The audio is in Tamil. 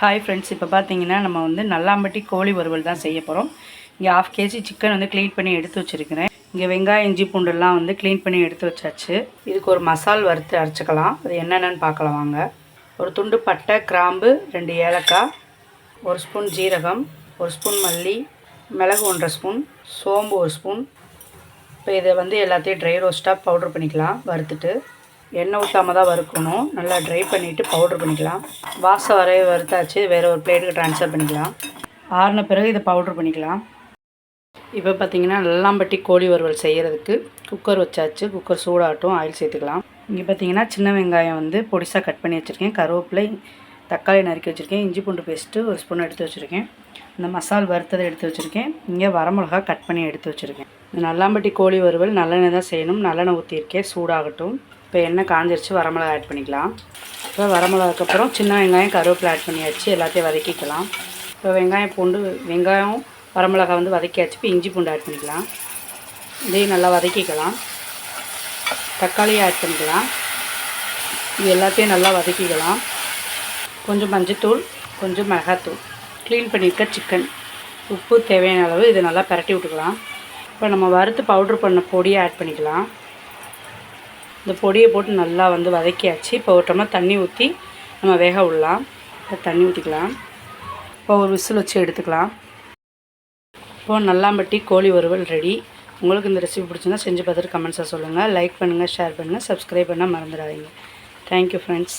ஹாய் ஃப்ரெண்ட்ஸ் இப்போ பார்த்தீங்கன்னா நம்ம வந்து நல்லாம்பட்டி கோழி வறுவல் தான் செய்ய போகிறோம் இங்கே ஆஃப் கேஜி சிக்கன் வந்து க்ளீன் பண்ணி எடுத்து வச்சுருக்கிறேன். இங்கே வெங்காயம் இஞ்சி பூண்டெல்லாம் வந்து க்ளீன் பண்ணி எடுத்து வச்சாச்சு. இதுக்கு ஒரு மசால் வறுத்து அரைச்சிக்கலாம். அது என்னென்னு பார்க்கலாம் வாங்க. ஒரு துண்டு பட்டை கிராம்பு ரெண்டு ஏலக்காய் ஒரு ஸ்பூன் ஜீரகம் ஒரு ஸ்பூன் மல்லி மிளகு ஒன்றரை ஸ்பூன் சோம்பு ஒரு ஸ்பூன். இப்போ இதை வந்து எல்லாத்தையும் ட்ரை ரோஸ்ட்டாக பவுட்ரு பண்ணிக்கலாம் வறுத்துட்டு. எண்ணெய் ஊற்றாம தான் வறுக்கணும். நல்லா ட்ரை பண்ணிவிட்டு பவுட்ரு பண்ணிக்கலாம். வாசம் வரைய வறுத்தாச்சு. வேறு ஒரு பிளேட்டுக்கு ட்ரான்ஸ்ஃபர் பண்ணிக்கலாம். ஆறின பிறகு இதை பவுட்ரு பண்ணிக்கலாம். இப்போ பார்த்தீங்கன்னா நல்லாம்பட்டி கோழி வறுவல் செய்கிறதுக்கு குக்கர் வச்சாச்சு. குக்கர் சூடாகட்டும் ஆயில் சேர்த்துக்கலாம். இங்கே பார்த்தீங்கன்னா சின்ன வெங்காயம் வந்து பொடிசாக கட் பண்ணி வச்சுருக்கேன். கருவேப்பிலை தக்காளி நறுக்கி வச்சுருக்கேன். இஞ்சி பூண்டு பேஸ்ட்டு ஒரு ஸ்பூன் எடுத்து வச்சுருக்கேன். இந்த மசால் வறுத்ததை எடுத்து வச்சுருக்கேன். இங்கே வரமிளகா கட் பண்ணி எடுத்து வச்சுருக்கேன். இந்த நல்லாம்பட்டி கோழி வறுவல் நல்லெண்ணெய் தான் செய்யணும். நல்லெண்ணெய் ஊற்றிருக்கேன் சூடாகட்டும். இப்போ எண்ணெய் காஞ்சிருச்சு வரமிளகா ஆட் பண்ணிக்கலாம். இப்போ வரமிளகாக்கு அப்புறம் சின்ன வெங்காயம் கருவேப்பிலை ஆட் பண்ணியாச்சு எல்லாத்தையும் வதக்கிக்கலாம். இப்போ வெங்காயம் பூண்டு வெங்காயம் வரமிளகா வந்து வதக்கியாச்சு இப்போ இஞ்சி பூண்டு ஆட் பண்ணிக்கலாம். இதையும் நல்லா வதக்கிக்கலாம். தக்காளியை ஆட் பண்ணிக்கலாம். இது எல்லாத்தையும் நல்லா வதக்கிக்கலாம். கொஞ்சம் மஞ்சத்தூள் கொஞ்சம் மிளகாத்தூள். க்ளீன் பண்ணியிருக்க சிக்கன் உப்பு தேவையான அளவு இதை நல்லா பரட்டி விட்டுக்கலாம். இப்போ நம்ம வறுத்து பவுட்ரு பண்ண பொடியை ஆட் பண்ணிக்கலாம். இந்த பொடியை போட்டு நல்லா வந்து வதக்கியாச்சு. இப்போ ஒரு டம்ளர் தண்ணி ஊற்றி நம்ம வேக விடலாம். இப்போ தண்ணி ஊற்றிக்கலாம் இப்போ ஒரு விசில் வச்சு எடுத்துக்கலாம். இப்போது நல்லாம்பட்டி கோழி வறுவல் ரெடி. உங்களுக்கு இந்த ரெசிபி பிடிச்சிருந்தா செஞ்சு பார்த்துட்டு கமெண்ட்ஸாக சொல்லுங்கள் லைக் பண்ணுங்கள் ஷேர் பண்ணுங்கள் சப்ஸ்கிரைப் பண்ணால் மறந்துடாதீங்க. Thank you friends